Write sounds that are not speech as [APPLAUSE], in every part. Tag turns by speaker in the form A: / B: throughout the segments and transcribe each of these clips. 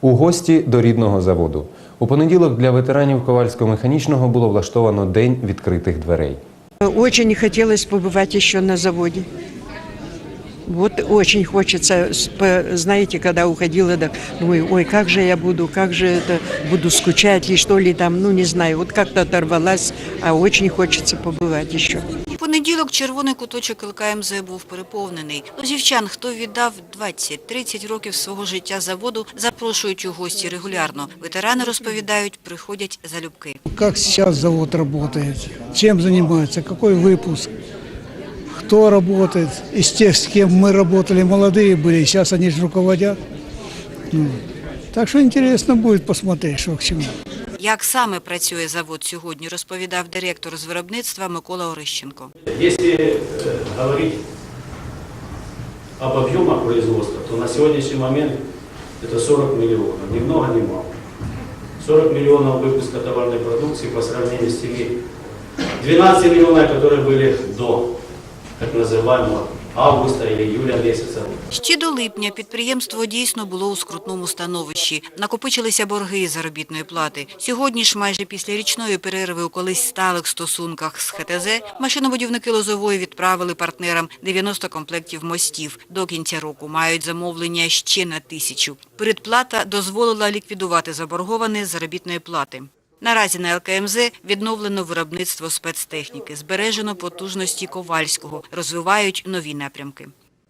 A: У гості до рідного заводу. У понеділок для ветеранів Ковальського-механічного було влаштовано день відкритих дверей.
B: Очень хотелось побывать еще на заводе. Вот очень хочется, с- по- знаете, когда уходила, да, думаю, ой, как же я буду, как же это, буду скучать ли, что ли там, ну не знаю, вот как-то оторвалась, а очень хочется побывать еще.
C: У понеділок червоний куточок ЛКМЗ був переповнений. Лозівчан, хто віддав 20-30 років свого життя заводу, запрошують у гості регулярно. Ветерани розповідають, приходять залюбки.
D: Как сейчас завод работает, чем занимается, какой выпуск, кто работает. Из тех, с кем мы работали, молодые были, сейчас они же руководят. Ну, так что интересно будет посмотреть, что к чему.
C: Як саме працює завод сьогодні, розповідав директор з виробництва Микола Орищенко.
E: Если э, говорить об объемах производства, то на сегодняшний момент это 40 миллионов, ни много ни мало. 40 миллионов выпуска товарной продукции по сравнению с теми 12 миллионов, которые были до так называемого августа или июля месяца.
C: Ще до липня підприємство дійсно було у скрутному становищі. Накопичилися борги заробітної плати. Сьогодні ж, майже після річної перерви у колись сталих стосунках з ХТЗ, машинобудівники Лозової відправили партнерам 90 комплектів мостів. До кінця року мають замовлення ще на тисячу. Передплата дозволила ліквідувати заборговане заробітної плати. Наразі на ЛКМЗ відновлено виробництво спецтехніки, збережено потужності Ковальського, розвивають нові напрямки.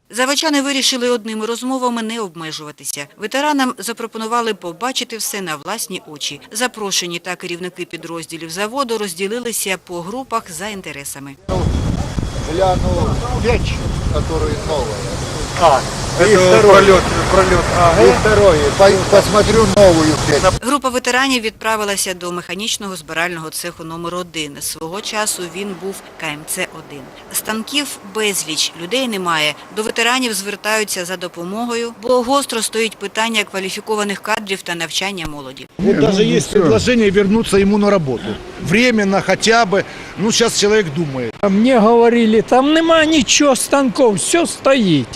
C: Заводчани вирішили одними розмовами не обмежуватися. Ветеранам запропонували побачити все на власні очі. Запрошені та керівники підрозділів заводу розділилися по групах за інтересами.
F: гляну печь, которая новая.
G: А,
F: И
G: это
F: второй.
G: пролет, пролет АГ.
F: И второе, по- посмотрю новую печь.
C: Група ветеранів відправилася до механічного збирального цеху номер 1 Свого часу він був КМЦ-1. Станків безліч, людей немає. До ветеранів звертаються за допомогою, бо гостро стоїть питання кваліфікованих кадрів та навчання молоді.
G: Вот даже есть предложение вернуться ему на работу. Временно хотя бы. Ну, сейчас человек думает.
H: А Мне говорили, там нема ничего станков, все стоит.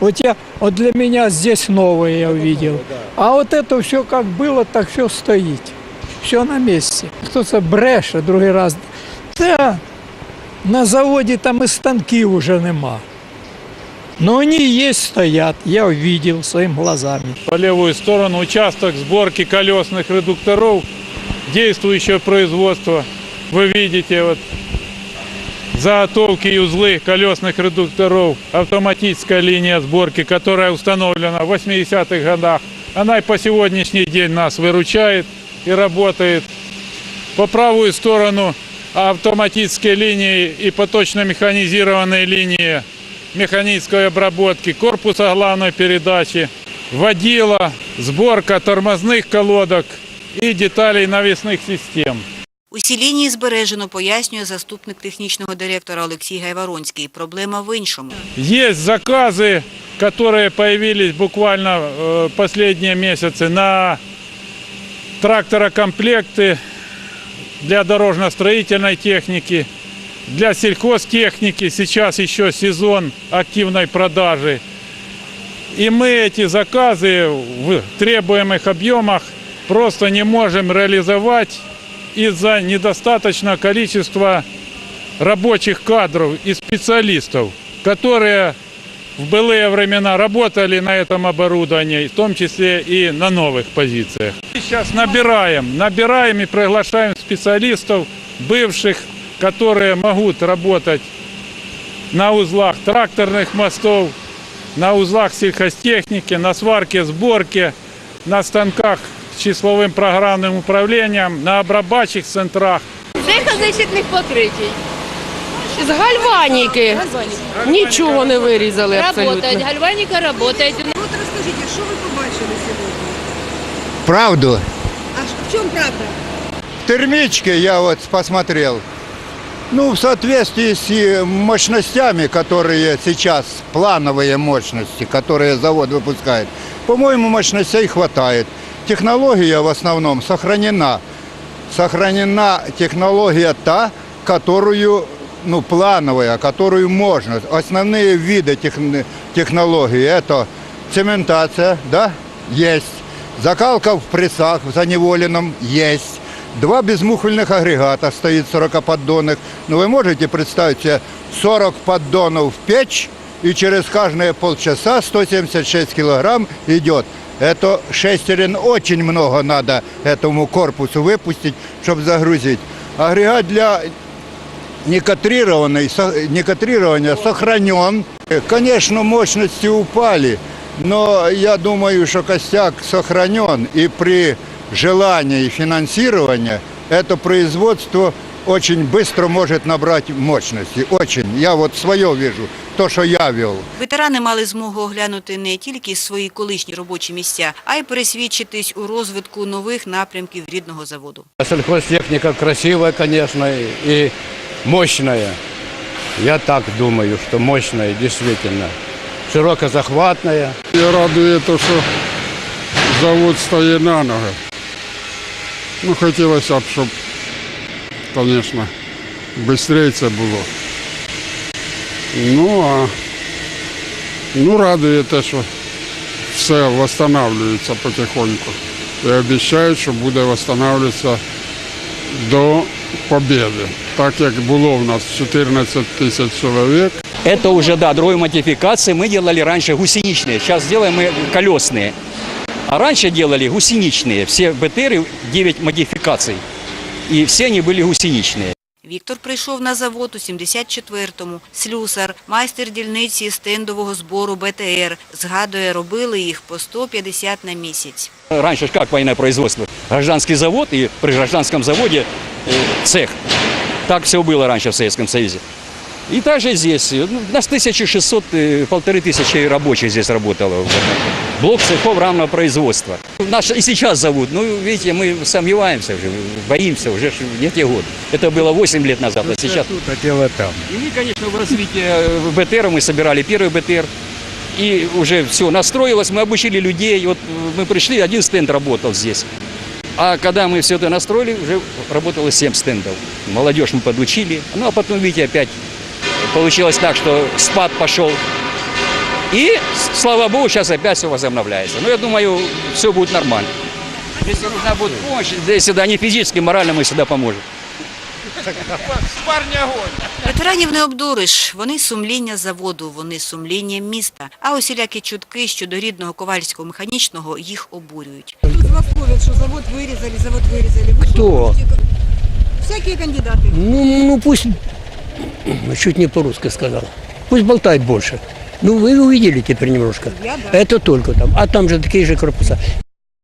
H: Вот я, вот для меня здесь новое я увидел. А вот это все как было, так все стоит. Все на месте. Кто-то бреше, другой раз. Да, на заводе там и станки уже нема. Но они есть, стоят. Я увидел своими глазами.
I: по левую сторону участок сборки колесных редукторов, действующее производство. Вы видите вот заготовки и узлы колесных редукторов, автоматическая линия сборки, которая установлена в 80-х годах. Она и по сегодняшний день нас выручает и работает. По правую сторону автоматические линии и поточно-механизированные линии механической обработки, корпуса главной передачи, водила, сборка тормозных колодок и деталей навесных систем.
C: Усі лінії збережено, пояснює заступник технічного директора Олексій Гайворонський. Проблема в іншому.
I: Есть заказы, которые появились буквально э, последние месяцы на тракторокомплекты для дорожно-строительной техники, для сельхозтехники. Сейчас еще сезон активной продажи. И мы эти заказы в требуемых объемах просто не можем реализовать Из-за недостаточного количества рабочих кадров и специалистов, которые в былые времена работали на этом оборудовании, в том числе и на новых позициях. Сейчас набираем, набираем и приглашаем специалистов, бывших, которые могут работать на узлах тракторных мостов, на узлах сельхозтехники, на сварке, сборке, на станках с числовым программным управлением, на обрабатчих центрах.
J: Дихозащитних покритій. З гальваніки. Нічого не вирізали абсолютно.
K: Работает, гальваника работает.
B: Вот расскажите, что вы побачили сегодня?
F: Правду.
B: А в чем правда?
F: В термичке я вот посмотрел. Ну, в соответствии с э, мощностями, которые сейчас, плановые мощности, которые завод выпускает, по-моему, мощностей хватает. Технология в основном сохранена. Сохранена технология та, которую, ну, плановая, которую можно. Основные виды техн- технологий это цементация, да, есть. Закалка в прессах в заневоленном есть. Два безмуфельных агрегата стоит 40 поддонных. Но вы можете представить себе 40 поддонов в печь, и через каждые полчаса 176 килограмм идет. Это шестерен очень много надо этому корпусу выпустить, чтобы загрузить. Агрегат для некотрированный, со- некотрирования сохранен. Конечно, мощности упали, но я думаю, что костяк сохранен. И при желании финансирования это производство очень быстро может набрать мощности. Очень. Я вот свое вижу, то, что я вел.
C: Ветерани мали змогу оглянути не тільки свої колишні робочі місця, а й пересвідчитись у розвитку нових напрямків рідного заводу.
K: Сельхозтехника красивая, конечно, и- и мощная. Я так думаю, что мощная, действительно. Широкозахватная.
I: Я радує те, що завод стає на ноги. Ну, хотілося б, щоб, звісно, швидше це було. Ну, а ну, радує те, що все встановлюється потихоньку. І обіцяють, що буде встановлюватися до побіди. Так як було в нас 14 тисяч чоловік.
K: Это уже, да, другой модификации. Мы делали раньше гусеничные, сейчас делаем мы колесные. А раньше делали гусеничные. Все БТРы 9 модификаций. И все они были гусеничные.
C: Віктор прийшов на завод у 74-му. Слюсар, майстер дільниці стендового збору БТР. Згадує, робили їх по 150 на місяць.
K: Раньше ж как военное производство? Гражданский завод и при гражданском заводе э, цех. Так все было раньше в Советском Союзе. И также здесь. Ну, У нас 1600, э, полторы тысячи рабочих здесь работало. Блок цехов равного производства. Нас и сейчас зовут. Ну, видите, мы сомневаемся уже, боимся уже, что не те годы. Это было 8 лет назад, а сейчас...
I: а дело там.
K: И мы, конечно, в развитии э, БТР мы собирали первый БТР. И уже все настроилось, мы обучили людей. Вот э, мы пришли, один стенд работал здесь. А когда мы все это настроили, уже работало 7 стендов. Молодежь мы подучили. Ну, а потом, видите, опять получилось так, что спад пошел. И, с- слава богу, сейчас опять все возобновляется. Но я думаю, все будет нормально. Если нужна будет помощь, если да, не физически, морально мы всегда поможем. [LAUGHS]
C: Ветеранів не обдуриш. Вони сумління заводу, вони сумління міста. А усілякі чутки щодо рідного ковальського механічного їх обурюють.
L: Тут вас ловят, что завод вырезали, завод вырезали. Вы
K: Кто?
L: думаете, как- Всякие кандидаты.
K: Ну, ну пусть, чуть не по-русски сказал, пусть болтает больше. Ну, вы увидели теперь немножко.
L: Я, да.
K: Это только там. А там же такие же корпуса.